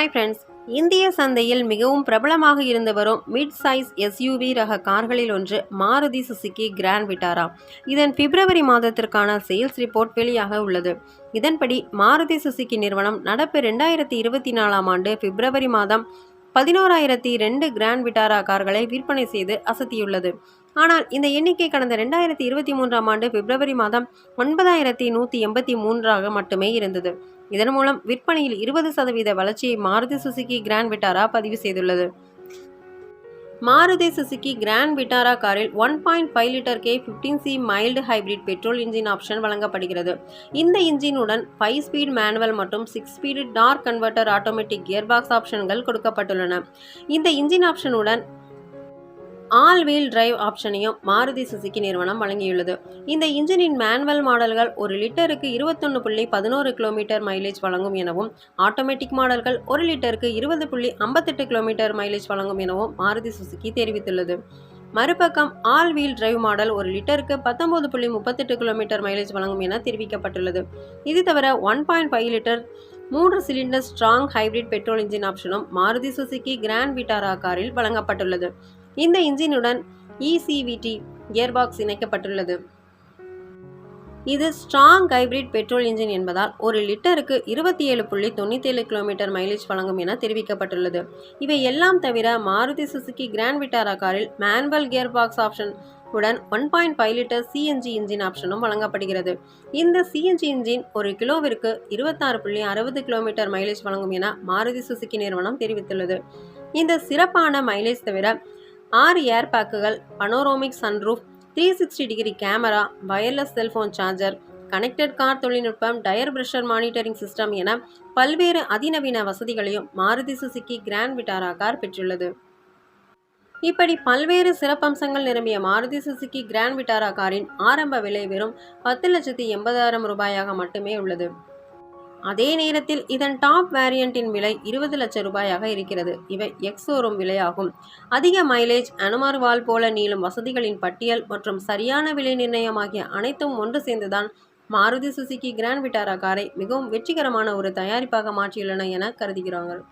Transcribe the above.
Hi friends இந்திய சந்தையில் மிகவும் பிரபலமாக இருந்து வரும் மிட் சைஸ் எஸ்யூவி ரக கார்களில் ஒன்று மாருதி சுசுகி கிராண்ட் விட்டாரா இதன் பிப்ரவரி மாதத்திற்கான சேல்ஸ் ரிப்போர்ட் வெளியாக உள்ளது. இதன்படி மாருதி சுசுகி நிறுவனம் நடப்பு ரெண்டாயிரத்தி இருபத்தி நாலாம் ஆண்டு பிப்ரவரி மாதம் பதினோராயிரத்தி ரெண்டு கிராண்ட் விட்டாரா கார்களை விற்பனை செய்து அசத்தியுள்ளது. ஆனால் இந்த எண்ணிக்கை கடந்த ரெண்டாயிரத்தி இருபத்தி மூன்றாம் ஆண்டு பிப்ரவரி மாதம் ஒன்பதாயிரத்தி நூற்றி எண்பத்தி மூன்றாக மட்டுமே இருந்தது. இதன் மூலம் விற்பனையில் இருபது சதவீத வளர்ச்சியை மாருதி சுசுகி கிராண்ட் விட்டாரா பதிவு செய்துள்ளது. மாருதி சுசுகி கிராண்ட் விட்டாரா காரில் one point five litre K fifteen C mild hybrid petrol engine option வழங்கப்படுகிறது. இந்த இன்ஜினுடன் ஃபைவ் ஸ்பீட் மேனுவல் மற்றும் six speed torque converter automatic gear box ஆப்ஷன்கள் கொடுக்கப்பட்டுள்ளன. இந்த இன்ஜின் ஆப்ஷனுடன் ஆல் வீல் டிரைவ் ஆப்ஷனையும் மாருதி சுசுகி நிறுவனம் வழங்கியுள்ளது. இந்த இன்ஜினின் மேனுவல் மாடல்கள் ஒரு லிட்டருக்கு இருபத்தொன்று புள்ளி பதினோரு கிலோமீட்டர் மைலேஜ் வழங்கும் எனவும் ஆட்டோமேட்டிக் மாடல்கள் ஒரு லிட்டருக்கு இருபது புள்ளி ஐம்பத்தெட்டு கிலோமீட்டர் மைலேஜ் வழங்கும் எனவும் மாருதி சுசுகி தெரிவித்துள்ளது. மறுபக்கம் ஆல் வீல் டிரைவ் மாடல் ஒரு லிட்டருக்கு பத்தொன்பது புள்ளி முப்பத்தெட்டு கிலோமீட்டர் மைலேஜ் வழங்கும் என தெரிவிக்கப்பட்டுள்ளது. இது தவிர ஒன் பாயிண்ட் ஃபைவ் லிட்டர் மூன்று cylinder strong hybrid petrol engine ஆப்ஷனும் மாருதி சுசுகி கிராண்ட் விட்டாரா காரில் வழங்கப்பட்டுள்ளது. இந்த இன்ஜினுடன் இசிவிடி கியர்பாக்ஸ் இணைக்கப்பட்டுள்ளது. இது ஸ்ட்ராங் ஹைபிரிட் பெட்ரோல் இன்ஜின் என்பதால் ஒரு லிட்டருக்கு இருபத்தி ஏழு புள்ளி தொண்ணூத்தேழு கிலோமீட்டர் மைலேஜ் வழங்கும் என தெரிவிக்கப்பட்டுள்ளது. இவை எல்லாம் தவிர மாருதி சுசுகி கிராண்ட் விட்டாரா காரில் மேனுவல் கியர் பாக்ஸ் ஆப்ஷன் உடன் one point five litre CNG engine ஆப்ஷனும் வழங்கப்படுகிறது. இந்த சிஎன்ஜி இன்ஜின் ஒரு கிலோவிற்கு இருபத்தாறு புள்ளி அறுபது கிலோமீட்டர் மைலேஜ் வழங்கும் என மாருதி சுசுகி நிறுவனம் தெரிவித்துள்ளது. இந்த சிறப்பான மைலேஜ் தவிர ஆறு air பேக்குகள் panoramic sunroof three sixty degree camera wireless cellphone charger connected car தொழில்நுட்பம் டயர் பிரஷர் மானிட்டரிங் சிஸ்டம் என பல்வேறு அதிநவீன வசதிகளையும் Maruti Suzuki Grand Vitara car பெற்றுள்ளது. இப்படி பல்வேறு சிறப்பம்சங்கள் நிரம்பிய மாருதி சுசுகி கிராண்ட் விட்டாரா காரின் ஆரம்ப விலை வெறும் பத்து லட்சத்தி எண்பதாயிரம் ரூபாயாக மட்டுமே உள்ளது. அதே நேரத்தில் இதன் டாப் வேரியண்டின் விலை இருபது லட்சம் ரூபாயாக இருக்கிறது. இவை எக்ஸோரும் விலையாகும். அதிக மைலேஜ் அனுமர்வால் போல நீளும் வசதிகளின் பட்டியல் மற்றும் சரியான விலை நிர்ணயம் ஆகிய அனைத்தும் ஒன்று சேர்ந்துதான் மாருதி சுசுகி கிராண்ட் விட்டாரா காரை மிகவும் வெற்றிகரமான ஒரு தயாரிப்பாக மாற்றியுள்ளன என கருதுகிறார்கள்.